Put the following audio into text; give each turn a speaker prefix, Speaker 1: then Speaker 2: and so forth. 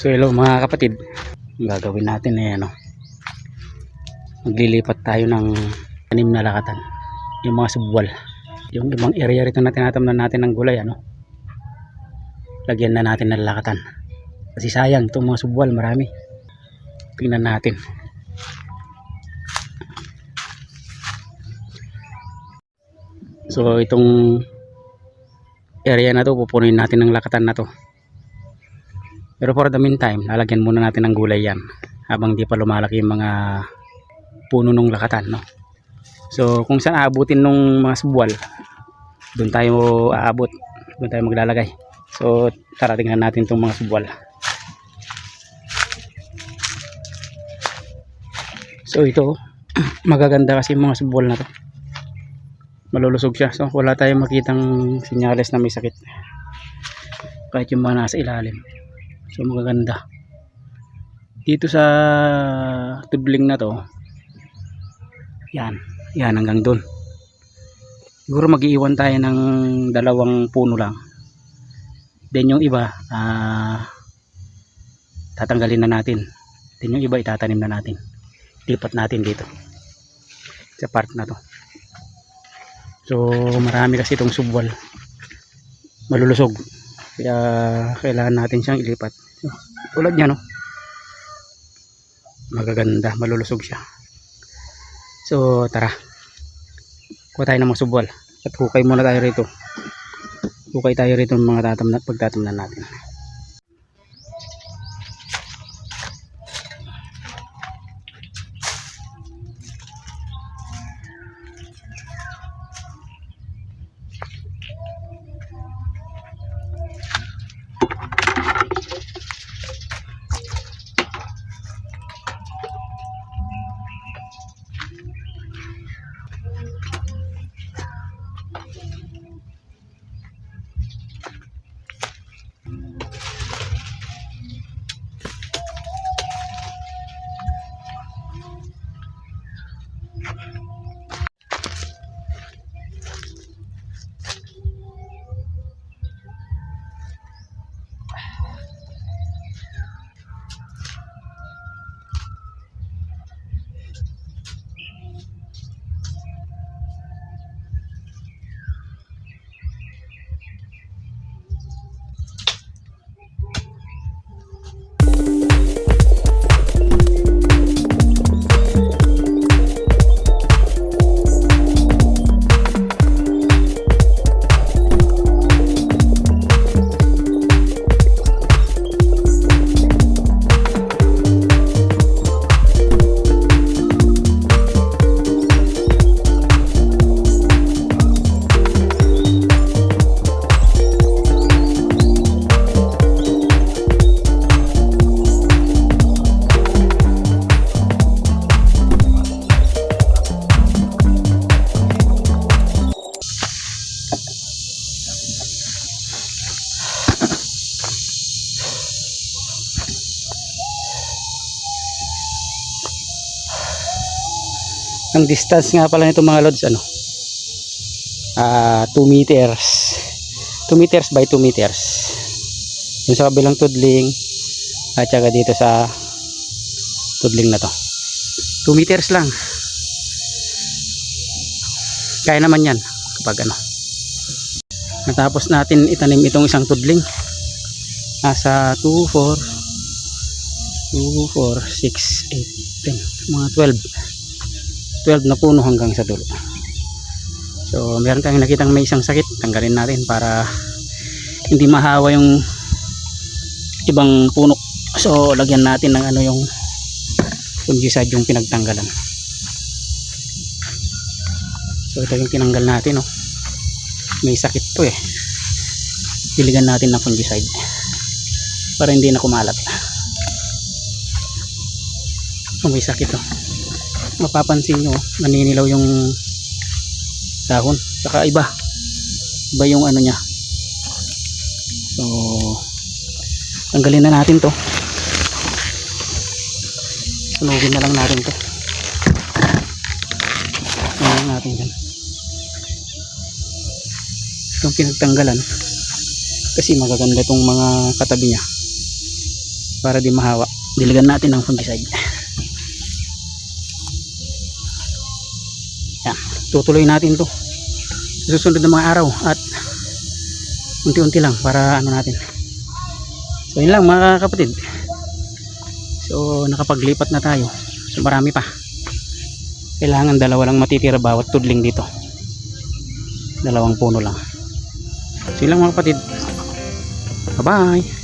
Speaker 1: So hello mga kapatid, gagawin natin ay ano, maglilipat tayo ng anim na lakatan, yung mga subwal. Yung ibang area rito na tinatamnan natin ng gulay, ano, lagyan na natin ng lakatan. Kasi sayang itong mga subwal, marami. Tingnan natin. So itong area na to, pupunuin natin ng lakatan na to. Pero for the meantime, lalagyan muna natin ng gulay yan habang di pa lumalaki yung mga puno ng lakatan, no? So, kung saan aabutin nung mga subwal, doon tayo aabot, doon tayo maglalagay. So, tara tingnan natin itong mga subwal. So, ito, magaganda kasi mga subwal na to. Malulusog siya. So, wala tayong makitang sinyales na may sakit. Kahit yung mga nasa ilalim. So magaganda. Dito sa tudling na to. Yan. Yan hanggang doon. Siguro mag-iiwan tayo ng dalawang puno lang. Then yung iba ah tatanggalin na natin. Then yung iba itatanim na natin. Lipat natin dito. Sa part na to. So marami kasi itong subwal. Malulusog. Kaya kailangan natin siyang ilipat. Tulad niya no. Magaganda, malulusog siya. So tara. Kuha tayo ng mga subwal. At hukay muna tayo rito. Hukay tayo rito ng mga tatam pagtatamnan natin. Ang distance nga pala nito mga lods ano? Ah, 2 meters. 2 meters by 2 meters. Yung sa kabilang tudling at saka dito sa tudling na to. 2 meters lang. Kaya naman yan kapag ano. Natapos natin itanim itong isang tudling. Nasa 2, 4, 2, 4, 6, 8, 10. Mga 12. 12 na puno hanggang sa dulo. So, meron tayong nakitang may isang sakit. Tanggalin natin para hindi mahawa yung ibang puno. So, lagyan natin ng ano yung fungicide yung pinagtanggalan. So, ito yung tinanggal natin. Oh. May sakit to eh. Piligan natin ng fungicide para hindi na kumalat. May sakit oh mapapansin nyo naninilaw yung dahon saka iba. Iba yung ano nya so tanggalin na natin to. Sunugin na lang natin to. Sunugin natin dyan itong pinagtanggalan kasi magaganda itong mga katabi nya para di mahawa. Diligan natin ng fungicide yan tutuloy natin to. Susunod na mga araw at unti-unti lang para ano natin. So yun lang mga kapatid. So nakapaglipat na tayo. So marami pa. Kailangan dalawa lang matitira bawat tudling dito. Dalawang puno lang. So yun lang mga kapatid. Bye bye